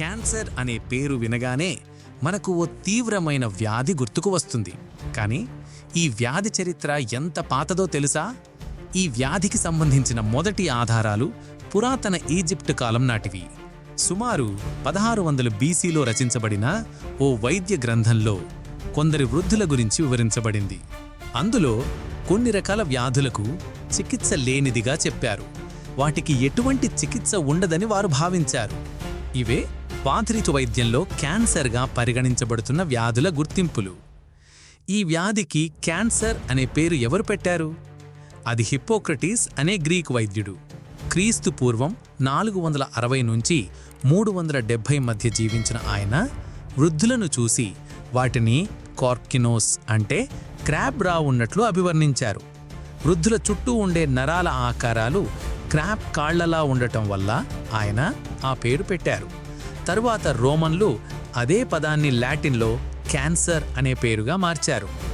Cancer అనే పేరు వినగానే మనకు ఓ తీవ్రమైన వ్యాధి గుర్తుకు వస్తుంది. కానీ ఈ వ్యాధి చరిత్ర ఎంత పాతదో తెలుసా? ఈ వ్యాధికి సంబంధించిన మొదటి ఆధారాలు పురాతన ఈజిప్ట్ కాలం నాటివి. సుమారు పదహారు వందల బీసీలో రచించబడిన ఓ వైద్య గ్రంథంలో కొందరి వృద్ధుల గురించి వివరించబడింది. అందులో కొన్ని రకాల వ్యాధులకు చికిత్స లేనిదిగా చెప్పారు. వాటికి ఎటువంటి చికిత్స ఉండదని వారు భావించారు. ఇవే పాథరితు వైద్యంలో క్యాన్సర్గా పరిగణించబడుతున్న వ్యాధుల గుర్తింపులు. ఈ వ్యాధికి క్యాన్సర్ అనే పేరు ఎవరు పెట్టారు? అది హిప్పోక్రటీస్ అనే గ్రీకు వైద్యుడు. క్రీస్తు పూర్వం నాలుగు వందల అరవై నుంచి మూడు వందల డెబ్భై మధ్య జీవించిన ఆయన వృద్ధులను చూసి వాటిని కార్కినోస్ అంటే క్రాబ్ రా ఉన్నట్లు అభివర్ణించారు. వృద్ధుల చుట్టూ ఉండే నరాల ఆకారాలు క్రాబ్ కాళ్ళలా ఉండటం వల్ల ఆయన ఆ పేరు పెట్టారు. తరువాత రోమన్లు అదే పదాన్ని లాటిన్లో క్యాన్సర్ అనే పేరుగా మార్చారు.